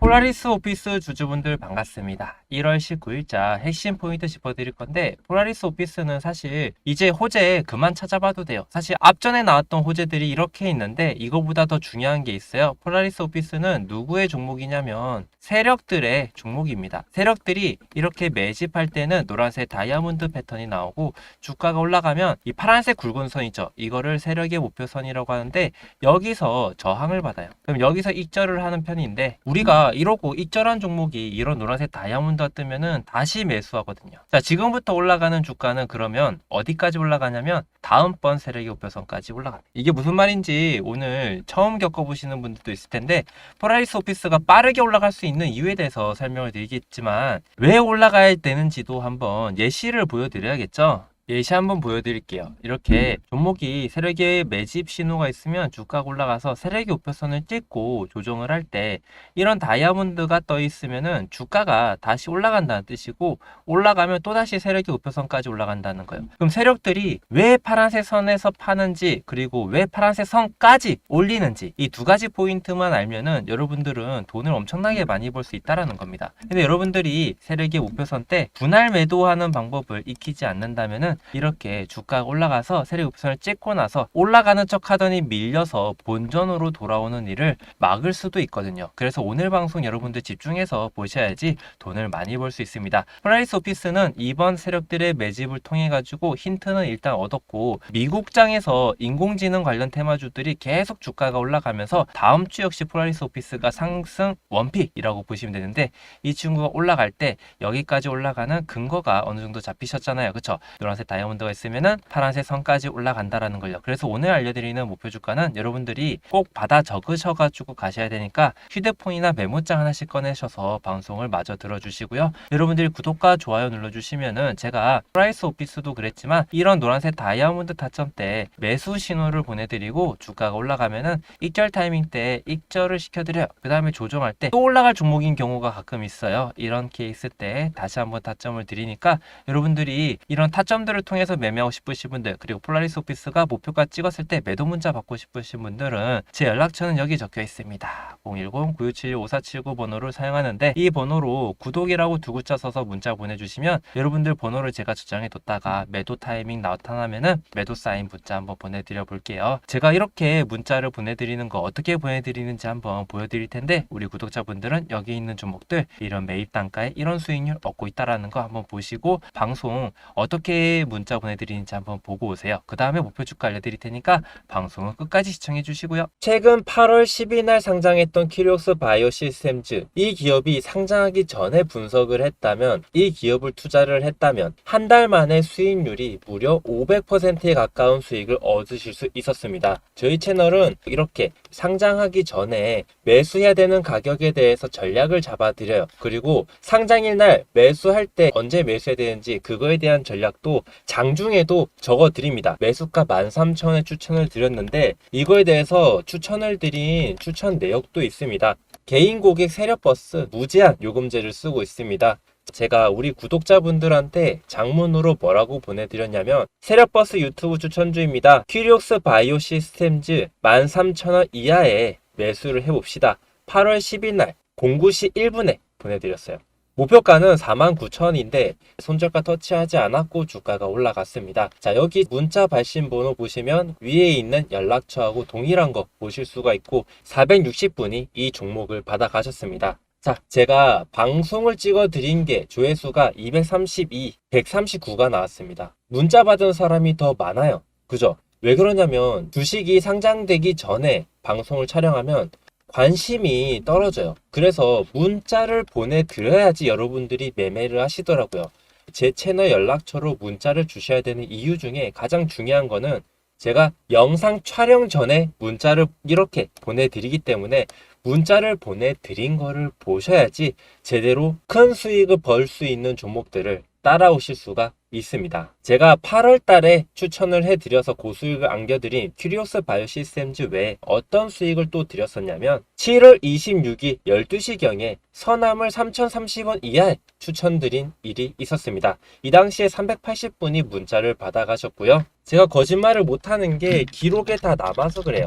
폴라리스 오피스 주주분들 반갑습니다. 1월 19일자 핵심 포인트 짚어드릴 건데 폴라리스 오피스는 사실 이제 호재 그만 찾아봐도 돼요. 사실 앞전에 나왔던 호재들이 이렇게 있는데 이거보다 더 중요한 게 있어요. 폴라리스 오피스는 누구의 종목이냐면 세력들의 종목입니다. 세력들이 이렇게 매집할 때는 노란색 다이아몬드 패턴이 나오고 주가가 올라가면 이 파란색 굵은 선이죠. 이거를 세력의 목표선이라고 하는데 여기서 저항을 받아요. 그럼 여기서 익절을 하는 편인데 우리가 이러고 익절한 종목이 이런 노란색 다이아몬드가 뜨면은 다시 매수하거든요. 자, 지금부터 올라가는 주가는 그러면 어디까지 올라가냐면 다음번 세력의 목표선까지 올라갑니다. 이게 무슨 말인지 오늘 처음 겪어보시는 분들도 있을 텐데 폴라리스 오피스가 빠르게 올라갈 수 있는 이유에 대해서 설명을 드리겠지만 왜 올라가야 되는지도 한번 예시를 보여드려야겠죠. 예시 한번 보여드릴게요. 이렇게 종목이 세력의 매집 신호가 있으면 주가가 올라가서 세력의 목표선을 찍고 조정을 할 때 이런 다이아몬드가 떠 있으면은 주가가 다시 올라간다는 뜻이고 올라가면 또다시 세력의 목표선까지 올라간다는 거예요. 그럼 세력들이 왜 파란색 선에서 파는지 그리고 왜 파란색 선까지 올리는지 이 두 가지 포인트만 알면은 여러분들은 돈을 엄청나게 많이 벌 수 있다라는 겁니다. 근데 여러분들이 세력의 목표선 때 분할 매도하는 방법을 익히지 않는다면은 이렇게 주가가 올라가서 세력 목표선을 찍고 나서 올라가는 척 하더니 밀려서 본전으로 돌아오는 일을 막을 수도 있거든요. 그래서 오늘 방송 여러분들 집중해서 보셔야지 돈을 많이 벌 수 있습니다. 폴라리스 오피스는 이번 세력들의 매집을 통해 가지고 힌트는 일단 얻었고 미국장에서 인공지능 관련 테마주들이 계속 주가가 올라가면서 다음 주 역시 폴라리스 오피스가 상승 원픽이라고 보시면 되는데 이 친구가 올라갈 때 여기까지 올라가는 근거가 어느 정도 잡히셨잖아요. 그쵸? 노란색 다이아몬드가 있으면은 파란색 선까지 올라간다라는 걸요. 그래서 오늘 알려드리는 목표 주가는 여러분들이 꼭 받아 적으셔가지고 가셔야 되니까 휴대폰이나 메모장 하나씩 꺼내셔서 방송을 마저 들어주시고요. 여러분들이 구독과 좋아요 눌러주시면은 제가 프라이스 오피스도 그랬지만 이런 노란색 다이아몬드 타점 때 매수 신호를 보내드리고 주가가 올라가면은 익절 타이밍 때 익절을 시켜드려요. 그 다음에 조정할 때 또 올라갈 종목인 경우가 가끔 있어요. 이런 케이스 때 다시 한번 타점을 드리니까 여러분들이 이런 타점들 을 통해서 매매하고 싶으신 분들 그리고 폴라리스 오피스가 목표가 찍었을 때 매도 문자 받고 싶으신 분들은 제 연락처는 여기 적혀 있습니다. 010-9676-5479 번호를 사용하는데 이 번호로 구독이라고 두 글자 써서 문자 보내주시면 여러분들 번호를 제가 저장해 뒀다가 매도 타이밍 나타나면은 매도 사인 문자 한번 보내드려 볼게요. 제가 이렇게 문자를 보내드리는 거 어떻게 보내드리는지 한번 보여드릴 텐데 우리 구독자분들은 여기 있는 종목들 이런 매입 단가에 이런 수익률 얻고 있다라는 거 한번 보시고 방송 어떻게 문자 보내드리는지 한번 보고 오세요. 그 다음에 목표 주가 알려드릴 테니까 방송은 끝까지 시청해 주시고요. 최근 8월 10일 날 상장했던 키리옥스 바이오 시스템즈 이 기업이 상장하기 전에 분석을 했다면 이 기업을 투자를 했다면 한 달 만에 수익률이 무려 500%에 가까운 수익을 얻으실 수 있었습니다. 저희 채널은 이렇게 상장하기 전에 매수해야 되는 가격에 대해서 전략을 잡아드려요. 그리고 상장일 날 매수할 때 언제 매수해야 되는지 그거에 대한 전략도 장중에도 적어드립니다. 매수가 13,000원에 추천을 드렸는데 이거에 대해서 추천을 드린 추천 내역도 있습니다. 개인 고객 세력버스 무제한 요금제를 쓰고 있습니다. 제가 우리 구독자분들한테 장문으로 뭐라고 보내드렸냐면 세력버스 유튜브 추천주입니다. 퀴리옥스 바이오 시스템즈 13,000원 이하에 매수를 해봅시다. 8월 10일 날 09시 1분에 보내드렸어요. 목표가는 49,000원인데 손절가 터치하지 않았고 주가가 올라갔습니다. 자 여기 문자 발신 번호 보시면 위에 있는 연락처하고 동일한 거 보실 수가 있고 460분이 이 종목을 받아 가셨습니다. 자, 제가 방송을 찍어 드린 게 조회수가 232, 139가 나왔습니다. 문자 받은 사람이 더 많아요. 그죠? 왜 그러냐면 주식이 상장되기 전에 방송을 촬영하면 관심이 떨어져요. 그래서 문자를 보내드려야지 여러분들이 매매를 하시더라고요. 제 채널 연락처로 문자를 주셔야 되는 이유 중에 가장 중요한 거는 제가 영상 촬영 전에 문자를 이렇게 보내드리기 때문에 문자를 보내드린 거를 보셔야지 제대로 큰 수익을 벌 수 있는 종목들을 따라오실 수가 있습니다. 제가 8월 달에 추천을 해드려서 고수익을 안겨드린 큐리오스 바이오 시스템즈 외에 어떤 수익을 또 드렸었냐면 7월 26일 12시경에 선암을 3,030원 이하에 추천드린 일이 있었습니다. 이 당시에 380분이 문자를 받아가셨고요. 제가 거짓말을 못하는 게 기록에 다 남아서 그래요.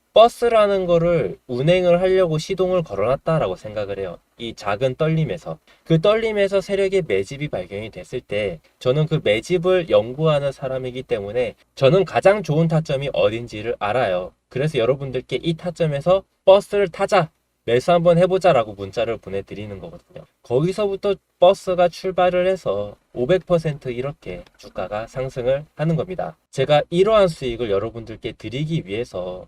버스라는 거를 운행을 하려고 시동을 걸어놨다라고 생각을 해요. 이 작은 떨림에서. 그 떨림에서 세력의 매집이 발견이 됐을 때 저는 그 매집을 연구하는 사람이기 때문에 저는 가장 좋은 타점이 어딘지를 알아요. 그래서 여러분들께 이 타점에서 버스를 타자! 매수 한번 해보자 라고 문자를 보내드리는 거거든요. 거기서부터 버스가 출발을 해서 500% 이렇게 주가가 상승을 하는 겁니다. 제가 이러한 수익을 여러분들께 드리기 위해서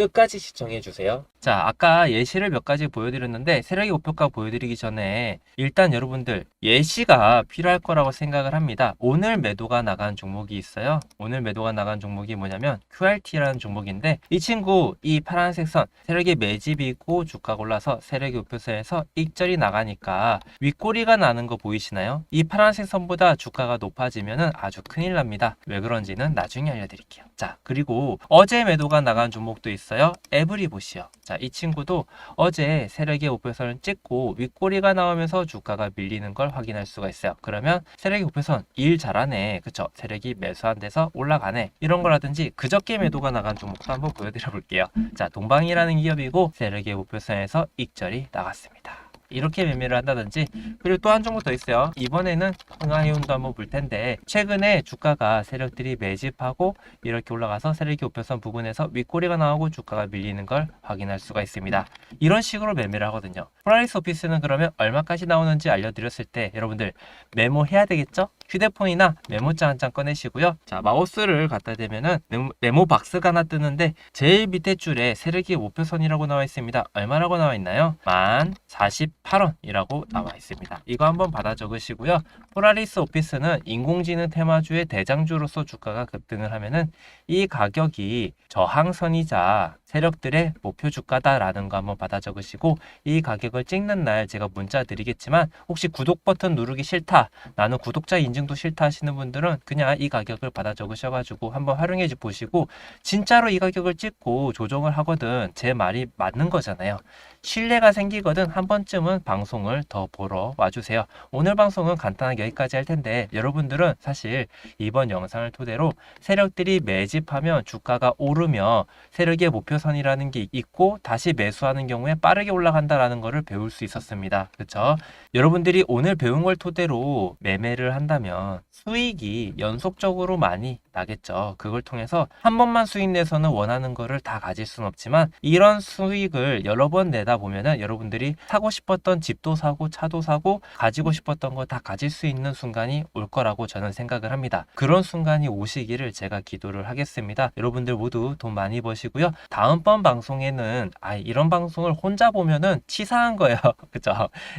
끝까지 시청해 주세요. 자, 아까 예시를 몇 가지 보여드렸는데 세력의 목표가 보여드리기 전에 일단 여러분들 예시가 필요할 거라고 생각을 합니다. 오늘 매도가 나간 종목이 있어요. 오늘 매도가 나간 종목이 뭐냐면 QRT라는 종목인데 이 친구 이 파란색 선 세력의 매집이고 주가가 올라서 세력의 목표선에서 익절이 나가니까 윗꼬리가 나는 거 보이시나요? 이 파란색 선보다 주가가 높아지면 아주 큰일 납니다. 왜 그런지는 나중에 알려드릴게요. 자, 그리고 어제 매도가 나간 종목도 있어요. 에브리봇이요. 자, 이 친구도 어제 세력의 목표선을 찍고 윗꼬리가 나오면서 주가가 밀리는 걸 확인할 수가 있어요. 그러면 세력의 목표선 일 잘하네. 그쵸? 세력이 매수한 데서 올라가네. 이런 거라든지 그저께 매도가 나간 종목도 한번 보여드려 볼게요. 자, 동방이라는 기업이고 세력의 목표선에서 익절이 나갔습니다. 이렇게 매매를 한다든지 그리고 또 한 종목 더 있어요. 이번에는 흥하해운도 한번 볼 텐데 최근에 주가가 세력들이 매집하고 이렇게 올라가서 세력이 목표선 부분에서 윗꼬리가 나오고 주가가 밀리는 걸 확인할 수가 있습니다. 이런 식으로 매매를 하거든요. 폴라리스 오피스는 그러면 얼마까지 나오는지 알려드렸을 때 여러분들 메모해야 되겠죠? 휴대폰이나 메모장 한 장 꺼내시고요. 자 마우스를 갖다 대면은 메모, 메모 박스가 하나 뜨는데 제일 밑에 줄에 세력이 목표선이라고 나와 있습니다. 얼마라고 나와 있나요? 만 48원이라고 나와 있습니다. 이거 한번 받아 적으시고요. 폴라리스 오피스는 인공지능 테마주의 대장주로서 주가가 급등을 하면은 이 가격이 저항선이자 세력들의 목표 주가다라는 거 한번 받아 적으시고 이 가격을 찍는 날 제가 문자 드리겠지만 혹시 구독 버튼 누르기 싫다 나는 구독자 인증 도 싫다 하시는 분들은 그냥 이 가격을 받아 적으셔가지고 한번 활용해 보시고 진짜로 이 가격을 찍고 조정을 하거든 제 말이 맞는 거잖아요 신뢰가 생기거든 한 번쯤은 방송을 더 보러 와주세요 오늘 방송은 간단하게 여기까지 할 텐데 여러분들은 사실 이번 영상을 토대로 세력들이 매집하면 주가가 오르며 세력의 목표선이라는 게 있고 다시 매수하는 경우에 빠르게 올라간다라는 것을 배울 수 있었습니다. 그렇죠? 여러분들이 오늘 배운 걸 토대로 매매를 한다면 수익이 연속적으로 많이 나겠죠. 그걸 통해서 한 번만 수익 내서는 원하는 거를 다 가질 수는 없지만 이런 수익을 여러 번 내다 보면은 여러분들이 사고 싶었던 집도 사고 차도 사고 가지고 싶었던 거 다 가질 수 있는 순간이 올 거라고 저는 생각을 합니다. 그런 순간이 오시기를 제가 기도를 하겠습니다. 여러분들 모두 돈 많이 버시고요. 다음번 방송에는 아 이런 방송을 혼자 보면은 치사한 거예요. 그죠?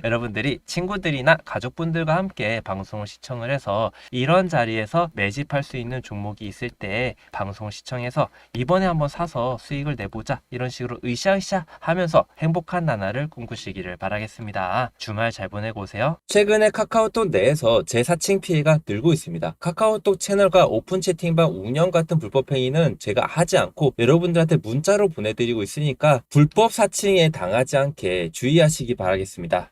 여러분들이 친구들이나 가족분들과 함께 방송을 시청을 해서 이런 자리에서 매집할 수 있는 종목이 있을 때 방송을 시청해서 이번에 한번 사서 수익을 내보자 이런 식으로 으쌰으쌰 하면서 행복한 나날을 꿈꾸시기를 바라겠습니다. 주말 잘 보내고 오세요. 최근에 카카오톡 내에서 재사칭 피해가 늘고 있습니다. 카카오톡 채널과 오픈 채팅방 운영 같은 불법 행위는 제가 하지 않고 여러분들한테 문자로 보내드리고 있으니까 불법 사칭에 당하지 않게 주의하시기 바라겠습니다.